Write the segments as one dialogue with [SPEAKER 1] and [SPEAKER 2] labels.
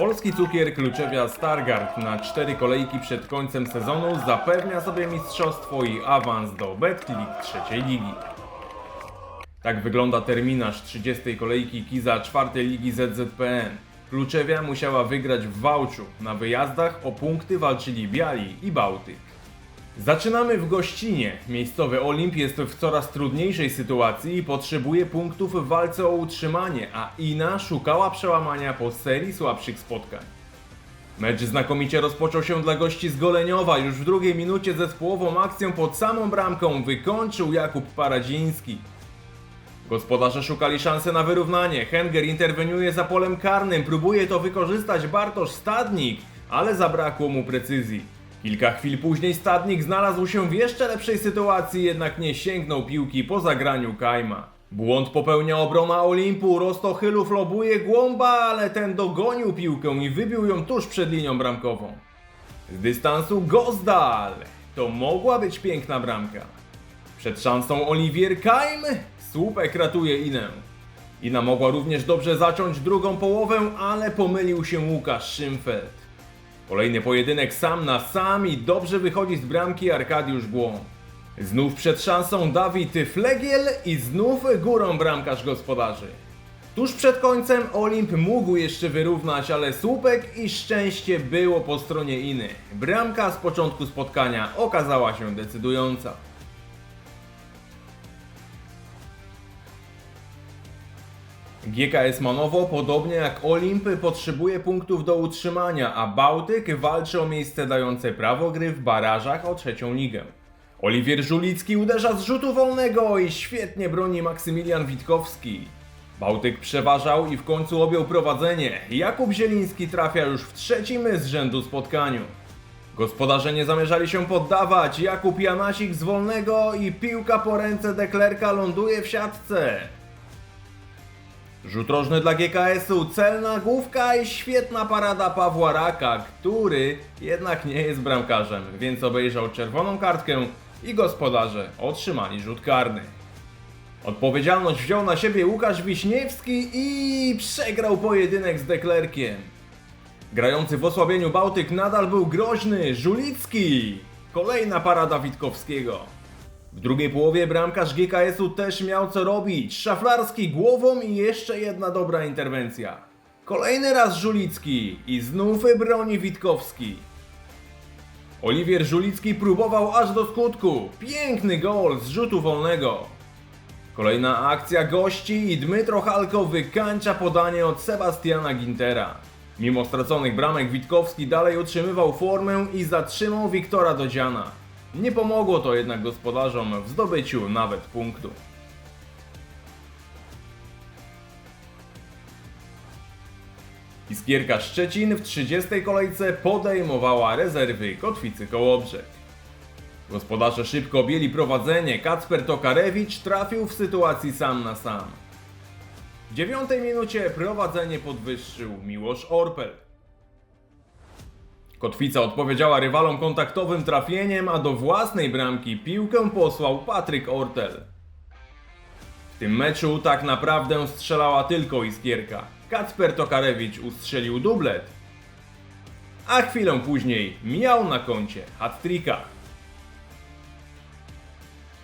[SPEAKER 1] Polski cukier Kluczewia Stargard na cztery kolejki przed końcem sezonu zapewnia sobie mistrzostwo i awans do Betclic trzeciej ligi. Tak wygląda terminarz 30. kolejki Kiza czwartej ligi ZZPN. Kluczewia musiała wygrać w Wałczu. Na wyjazdach o punkty walczyli Biali i Bałtyk. Zaczynamy w gościnie. Miejscowy Olimp jest w coraz trudniejszej sytuacji i potrzebuje punktów w walce o utrzymanie, a Ina szukała przełamania po serii słabszych spotkań. Mecz znakomicie rozpoczął się dla gości z Goleniowa. Już w drugiej minucie zespołową akcją pod samą bramką wykończył Jakub Paradziński. Gospodarze szukali szansy na wyrównanie. Henger interweniuje za polem karnym, próbuje to wykorzystać Bartosz Stadnik, ale zabrakło mu precyzji. Kilka chwil później Stadnik znalazł się w jeszcze lepszej sytuacji, jednak nie sięgnął piłki po zagraniu Kajma. Błąd popełnia obrona Olimpu, Rostochylów lobuje Głąba, ale ten dogonił piłkę i wybił ją tuż przed linią bramkową. Z dystansu Gozdal! To mogła być piękna bramka. Przed szansą Olivier Kajm słupek ratuje Inę. Ina mogła również dobrze zacząć drugą połowę, ale pomylił się Łukasz Szymfeld. Kolejny pojedynek sam na sam i dobrze wychodzi z bramki Arkadiusz Głąb. Znów przed szansą Dawid Flegiel i znów górą bramkarz gospodarzy. Tuż przed końcem Olimp mógł jeszcze wyrównać, ale słupek i szczęście było po stronie Iny. Bramka z początku spotkania okazała się decydująca. GKS Manowo, podobnie jak Olimp, potrzebuje punktów do utrzymania, a Bałtyk walczy o miejsce dające prawo gry w barażach o trzecią ligę. Oliwier Żulicki uderza z rzutu wolnego i świetnie broni Maksymilian Witkowski. Bałtyk przeważał i w końcu objął prowadzenie. Jakub Zieliński trafia już w trzecim z rzędu spotkaniu. Gospodarze nie zamierzali się poddawać. Jakub Janasik z wolnego i piłka po ręce deklerka ląduje w siatce. Rzut rożny dla GKS-u, celna główka i świetna parada Pawła Raka, który jednak nie jest bramkarzem, więc obejrzał czerwoną kartkę i gospodarze otrzymali rzut karny. Odpowiedzialność wziął na siebie Łukasz Wiśniewski i przegrał pojedynek z Deklerkiem. Grający w osłabieniu Bałtyk nadal był groźny, Żulicki! Kolejna parada Witkowskiego. W drugiej połowie bramkarz GKS-u też miał co robić. Szaflarski głową i jeszcze jedna dobra interwencja. Kolejny raz Żulicki i znów broni Witkowski. Oliwier Żulicki próbował aż do skutku. Piękny gol z rzutu wolnego. Kolejna akcja gości i Dmytro Halko wykańcza podanie od Sebastiana Gintera. Mimo straconych bramek Witkowski dalej utrzymywał formę i zatrzymał Wiktora Dodziana. Nie pomogło to jednak gospodarzom w zdobyciu nawet punktu. Iskierka Szczecin w 30. kolejce podejmowała rezerwy Kotwicy Kołobrzeg. Gospodarze szybko objęli prowadzenie, Kacper Tokarewicz trafił w sytuacji sam na sam. W dziewiątej minucie prowadzenie podwyższył Miłosz Orpel. Kotwica odpowiedziała rywalom kontaktowym trafieniem, a do własnej bramki piłkę posłał Patryk Ortel. W tym meczu tak naprawdę strzelała tylko Iskierka. Kacper Tokarewicz ustrzelił dublet, a chwilę później miał na koncie hat-tricka.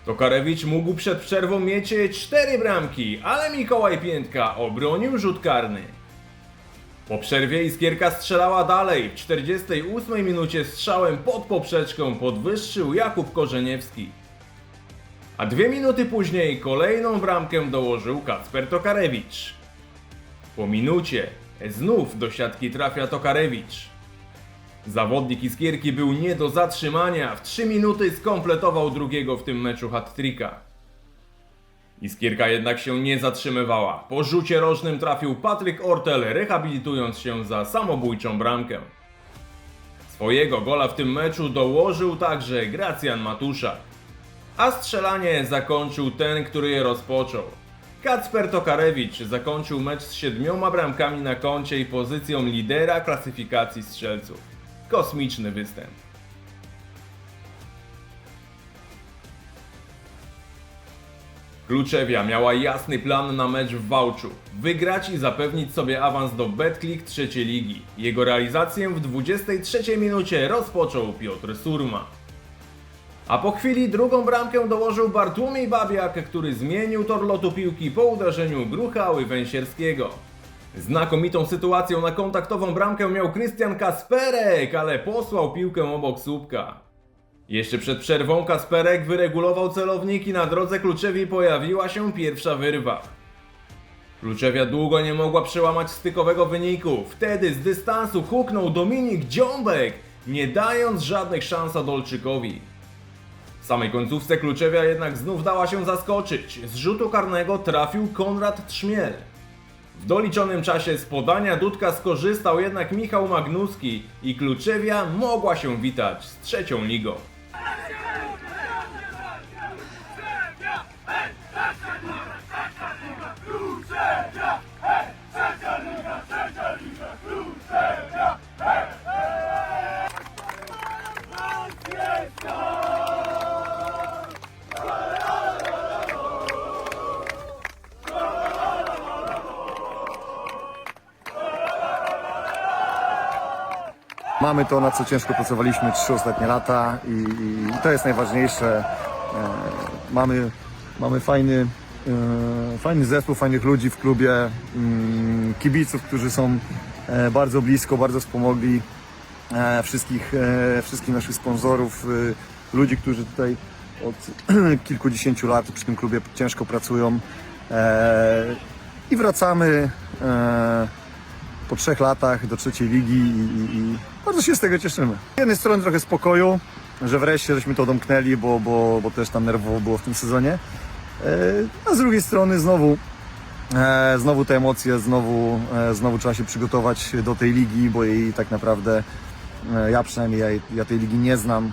[SPEAKER 1] Tokarewicz mógł przed przerwą mieć cztery bramki, ale Mikołaj Piętka obronił rzut karny. Po przerwie Iskierka strzelała dalej. W 48 minucie strzałem pod poprzeczką podwyższył Jakub Korzeniewski. A dwie minuty później kolejną bramkę dołożył Kacper Tokarewicz. Po minucie znów do siatki trafia Tokarewicz. Zawodnik Iskierki był nie do zatrzymania. W 3 minuty skompletował drugiego w tym meczu hat-tricka. Iskierka jednak się nie zatrzymywała. Po rzucie rożnym trafił Patryk Ortel, rehabilitując się za samobójczą bramkę. Swojego gola w tym meczu dołożył także Gracjan Matuszak. A strzelanie zakończył ten, który je rozpoczął. Kacper Tokarewicz zakończył mecz z siedmioma bramkami na koncie i pozycją lidera klasyfikacji strzelców. Kosmiczny występ. Kluczewia miała jasny plan na mecz w Wałczu. Wygrać i zapewnić sobie awans do Betclick trzeciej ligi. Jego realizację w 23 minucie rozpoczął Piotr Surma. A po chwili drugą bramkę dołożył Bartłomiej Babiak, który zmienił tor lotu piłki po uderzeniu Gruchały Węsierskiego. Znakomitą sytuacją na kontaktową bramkę miał Krystian Kasperek, ale posłał piłkę obok słupka. Jeszcze przed przerwą Kasperek wyregulował celownik i na drodze Kluczewi pojawiła się pierwsza wyrwa. Kluczewia długo nie mogła przełamać stykowego wyniku. Wtedy z dystansu huknął Dominik Dziąbek, nie dając żadnych szans Adolczykowi. W samej końcówce Kluczewia jednak znów dała się zaskoczyć. Z rzutu karnego trafił Konrad Trzmiel. W doliczonym czasie z podania Dudka skorzystał jednak Michał Magnuski i Kluczewia mogła się witać z trzecią ligą. Let's go!
[SPEAKER 2] Mamy to, na co ciężko pracowaliśmy trzy ostatnie lata i, i to jest najważniejsze. E, mamy, mamy fajny, e, fajny zespół, fajnych ludzi w klubie, mm, kibiców, którzy są e, bardzo blisko, bardzo wspomogli wszystkich, wszystkich naszych sponsorów, ludzi, którzy tutaj od kilkudziesięciu lat przy tym klubie ciężko pracują. I wracamy. Po trzech latach do trzeciej ligi i, i bardzo się z tego cieszymy. Z jednej strony trochę spokoju, że wreszcie żeśmy to domknęli, bo, bo, bo też tam nerwowo było w tym sezonie. E, A z drugiej strony znowu, e, znowu te emocje, znowu, e, znowu trzeba się przygotować do tej ligi, bo jej tak naprawdę ja przynajmniej ja, ja tej ligi nie znam.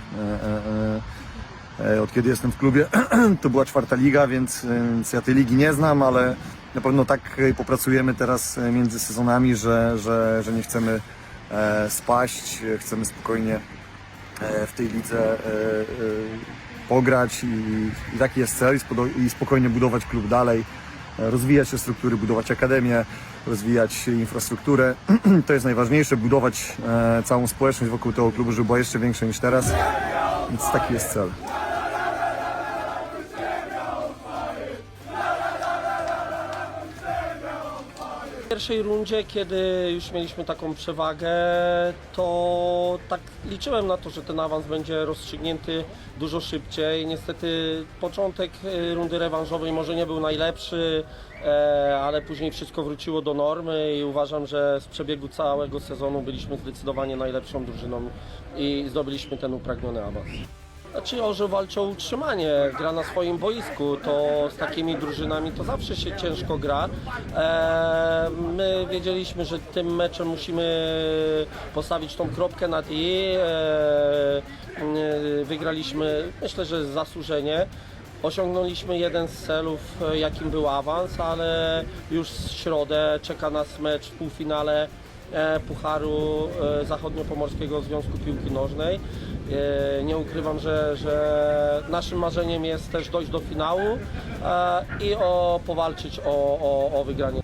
[SPEAKER 2] Od kiedy jestem w klubie, to była czwarta liga, więc, więc ja tej ligi nie znam, ale na pewno tak popracujemy teraz między sezonami, że, że, że nie chcemy spaść, e, chcemy spokojnie e, w tej lidze e, e, pograć i, i taki jest cel i, spokojnie budować klub dalej, e, rozwijać te struktury, budować akademię, rozwijać infrastrukturę. To jest najważniejsze, budować e, całą społeczność wokół tego klubu, żeby była jeszcze większa niż teraz, więc taki jest cel.
[SPEAKER 3] Pierwszej rundzie, kiedy już mieliśmy taką przewagę, to tak liczyłem na to, że ten awans będzie rozstrzygnięty dużo szybciej. Niestety początek y, rundy rewanżowej może nie był najlepszy, e, ale później wszystko wróciło do normy i uważam, że z przebiegu całego sezonu byliśmy zdecydowanie najlepszą drużyną i zdobyliśmy ten upragniony awans. Znaczy Orzeł walczy o utrzymanie, gra na swoim boisku, to z takimi drużynami to zawsze się ciężko gra. Eee, my wiedzieliśmy, że tym meczem musimy postawić tą kropkę nad i. Eee, wygraliśmy, myślę, że zasłużenie. Osiągnęliśmy jeden z celów, e, jakim był awans, ale już w środę czeka nas mecz w półfinale e, Pucharu e, Zachodniopomorskiego Związku Piłki Nożnej. E, Nie ukrywam, że, że naszym marzeniem jest też dojść do finału e, i o, powalczyć o, o, o wygranie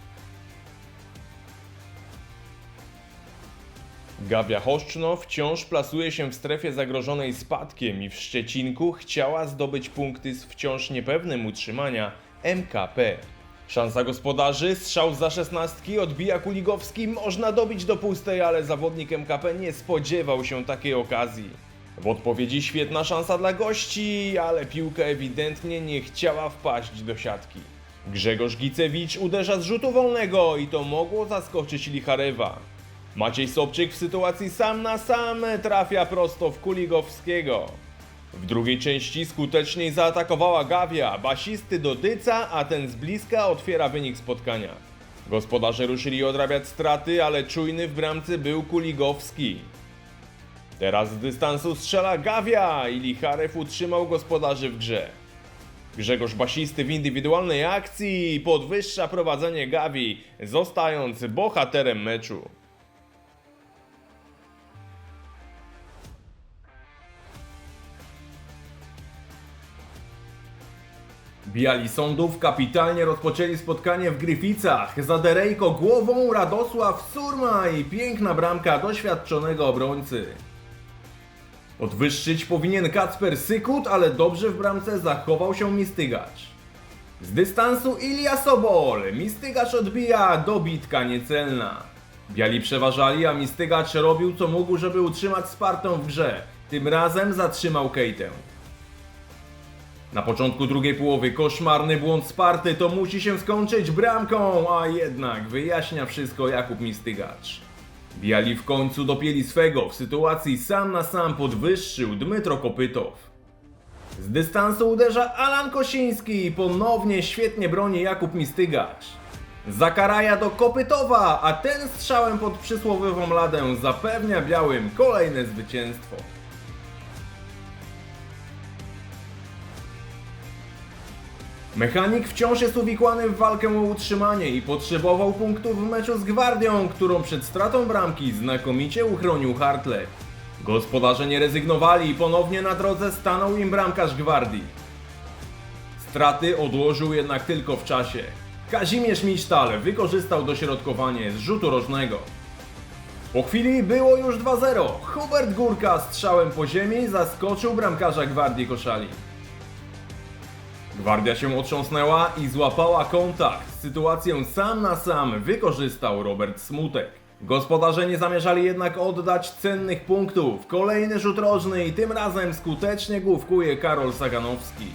[SPEAKER 1] Gabia Choszczno wciąż plasuje się w strefie zagrożonej spadkiem i w Szczecinku chciała zdobyć punkty z wciąż niepewnym utrzymania MKP. Szansa gospodarzy, strzał za szesnastki, odbija Kuligowski, można dobić do pustej, ale zawodnik MKP nie spodziewał się takiej okazji. W odpowiedzi świetna szansa dla gości, ale piłka ewidentnie nie chciała wpaść do siatki. Grzegorz Gicewicz uderza z rzutu wolnego i to mogło zaskoczyć Licharewa. Maciej Sobczyk w sytuacji sam na sam trafia prosto w Kuligowskiego. W drugiej części skuteczniej zaatakowała Gawia, basisty dotyca, a ten z bliska otwiera wynik spotkania. Gospodarze ruszyli odrabiać straty, ale czujny w bramce był Kuligowski. Teraz z dystansu strzela Gawia i Licharew utrzymał gospodarzy w grze. Grzegorz Basisty w indywidualnej akcji podwyższa prowadzenie Gawi, zostając bohaterem meczu. Biali sądów kapitalnie rozpoczęli spotkanie w Gryficach. Za Derejko głową Radosław Surma i piękna bramka doświadczonego obrońcy. Podwyższyć powinien Kacper Sykut, ale dobrze w bramce zachował się Mistygacz. Z dystansu Ilia Sobol. Mistygacz odbija, dobitka niecelna. Biali przeważali, a Mistygacz robił co mógł, żeby utrzymać Spartę w grze. Tym razem zatrzymał Kejtę. Na początku drugiej połowy koszmarny błąd Sparty to musi się skończyć bramką, a jednak wyjaśnia wszystko Jakub Mistygacz. Biali w końcu dopięli swego, w sytuacji sam na sam podwyższył Dmytro Kopytow. Z dystansu uderza Alan Kosiński i ponownie świetnie broni Jakub Mistygacz. Zakaraja do Kopytowa, a ten strzałem pod przysłowiową ladę zapewnia białym kolejne zwycięstwo. Mechanik wciąż jest uwikłany w walkę o utrzymanie i potrzebował punktów w meczu z Gwardią, którą przed stratą bramki znakomicie uchronił Hartley. Gospodarze nie rezygnowali i ponownie na drodze stanął im bramkarz Gwardii. Straty odłożył jednak tylko w czasie. Kazimierz Misztal wykorzystał dośrodkowanie z rzutu rożnego. Po chwili było już 2-0. Hubert Górka strzałem po ziemi zaskoczył bramkarza Gwardii Koszali. Gwardia się otrząsnęła i złapała kontakt. Sytuację sam na sam wykorzystał Robert Smutek. Gospodarze nie zamierzali jednak oddać cennych punktów. Kolejny rzut rożny i tym razem skutecznie główkuje Karol Saganowski.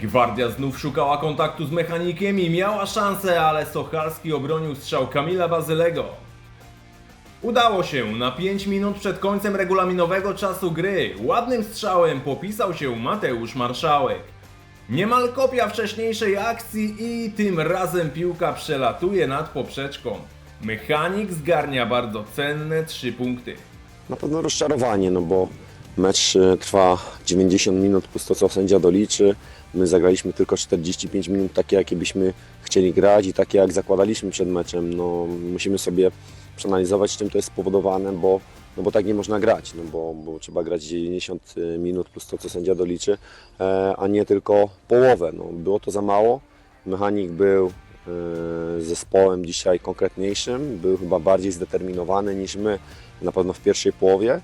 [SPEAKER 1] Gwardia znów szukała kontaktu z mechanikiem i miała szansę, ale Sochalski obronił strzał Kamila Bazylego. Udało się na 5 minut przed końcem regulaminowego czasu gry. Ładnym strzałem popisał się Mateusz Marszałek. Niemal kopia wcześniejszej akcji i tym razem piłka przelatuje nad poprzeczką. Mechanik zgarnia bardzo cenne 3 punkty.
[SPEAKER 4] Na pewno rozczarowanie, no bo mecz e, trwa 90 minut plus to, co sędzia doliczy. My zagraliśmy tylko 45 minut takie, jakie byśmy chcieli grać i takie, jak zakładaliśmy przed meczem. No, musimy sobie przeanalizować, czym to jest spowodowane, bo, no bo tak nie można grać, no bo, bo trzeba grać 90 minut plus to, co sędzia doliczy, e, a nie tylko połowę. No, było to za mało. Mechanik był e, zespołem dzisiaj konkretniejszym, był chyba bardziej zdeterminowany niż my na pewno w pierwszej połowie.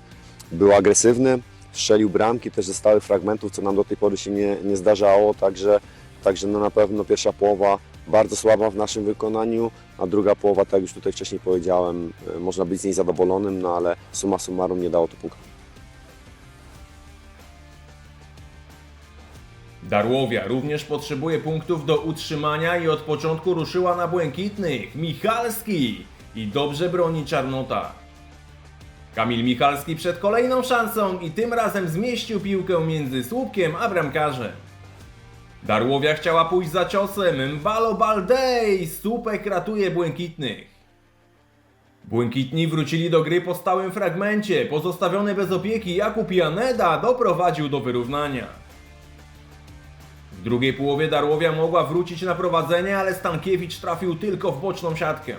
[SPEAKER 4] Był agresywny, strzelił bramki, też ze stałych fragmentów, co nam do tej pory się nie, nie zdarzało, także, także no na pewno pierwsza połowa bardzo słaba w naszym wykonaniu, a druga połowa, tak jak już tutaj wcześniej powiedziałem, e, można być z niej zadowolonym, no ale summa summarum nie dało to punktu.
[SPEAKER 1] Darłowia również potrzebuje punktów do utrzymania i od początku ruszyła na błękitnych. Michalski i dobrze broni Czarnota. Kamil Michalski przed kolejną szansą i tym razem zmieścił piłkę między słupkiem a bramkarzem. Darłowia chciała pójść za ciosem, Mbalo Baldej, słupek ratuje błękitnych. Błękitni wrócili do gry po stałym fragmencie, pozostawiony bez opieki Jakub Janeda doprowadził do wyrównania. W drugiej połowie Darłowia mogła wrócić na prowadzenie, ale Stankiewicz trafił tylko w boczną siatkę.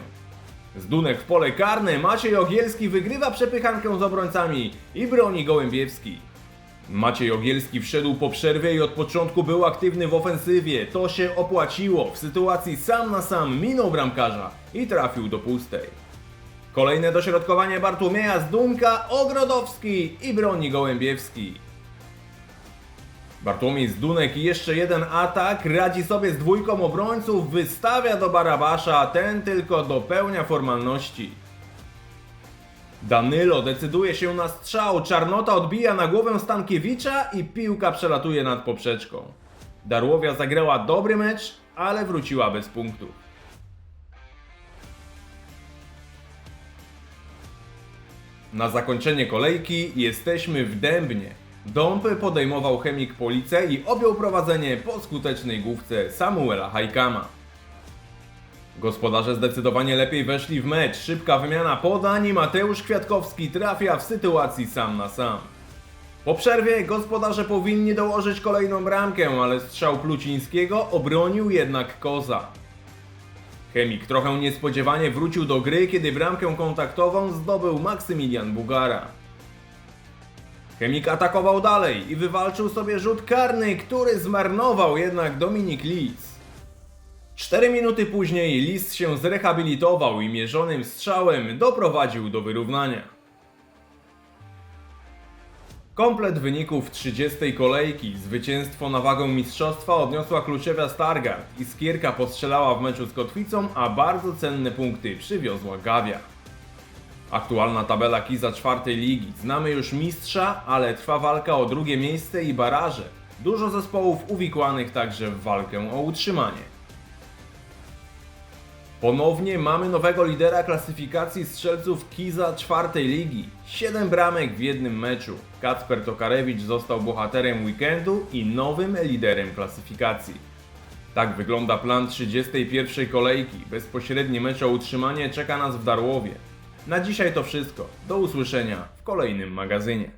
[SPEAKER 1] Zdunek w pole karne, Maciej Ogielski wygrywa przepychankę z obrońcami i broni Gołębiewski. Maciej Ogielski wszedł po przerwie i od początku był aktywny w ofensywie. To się opłaciło. W sytuacji sam na sam minął bramkarza i trafił do pustej. Kolejne dośrodkowanie Bartłomieja Zdunka, Ogrodowski i broni Gołębiewski. Bartłomiej Zdunek i jeszcze jeden atak, radzi sobie z dwójką obrońców, wystawia do Barabasza, ten tylko dopełnia formalności. Danilo decyduje się na strzał, Czarnota odbija na głowę Stankiewicza i piłka przelatuje nad poprzeczką. Darłowia zagrała dobry mecz, ale wróciła bez punktów. Na zakończenie kolejki jesteśmy w Dębnie. Dąb podejmował chemik Police i objął prowadzenie po skutecznej główce Samuela Hajkama. Gospodarze zdecydowanie lepiej weszli w mecz. Szybka wymiana podań i Mateusz Kwiatkowski trafia w sytuacji sam na sam. Po przerwie gospodarze powinni dołożyć kolejną bramkę, ale strzał Plucińskiego obronił jednak Koza. Chemik trochę niespodziewanie wrócił do gry, kiedy bramkę kontaktową zdobył Maksymilian Bugara. Chemik atakował dalej i wywalczył sobie rzut karny, który zmarnował jednak Dominik Lis. Cztery minuty później Lis się zrehabilitował i mierzonym strzałem doprowadził do wyrównania. Komplet wyników 30 kolejki. Zwycięstwo na wagę mistrzostwa odniosła kluczewia Stargard. Iskierka postrzelała w meczu z Kotwicą, a bardzo cenne punkty przywiozła Gawia. Aktualna tabela Kiza czwartej ligi. Znamy już mistrza, ale trwa walka o drugie miejsce i baraże. Dużo zespołów uwikłanych także w walkę o utrzymanie. Ponownie mamy nowego lidera klasyfikacji strzelców Kiza czwartej ligi. 7 bramek w jednym meczu. Kacper Tokarewicz został bohaterem weekendu i nowym liderem klasyfikacji. Tak wygląda plan 31 kolejki. Bezpośredni mecz o utrzymanie czeka nas w Darłowie. Na dzisiaj to wszystko. Do usłyszenia w kolejnym magazynie.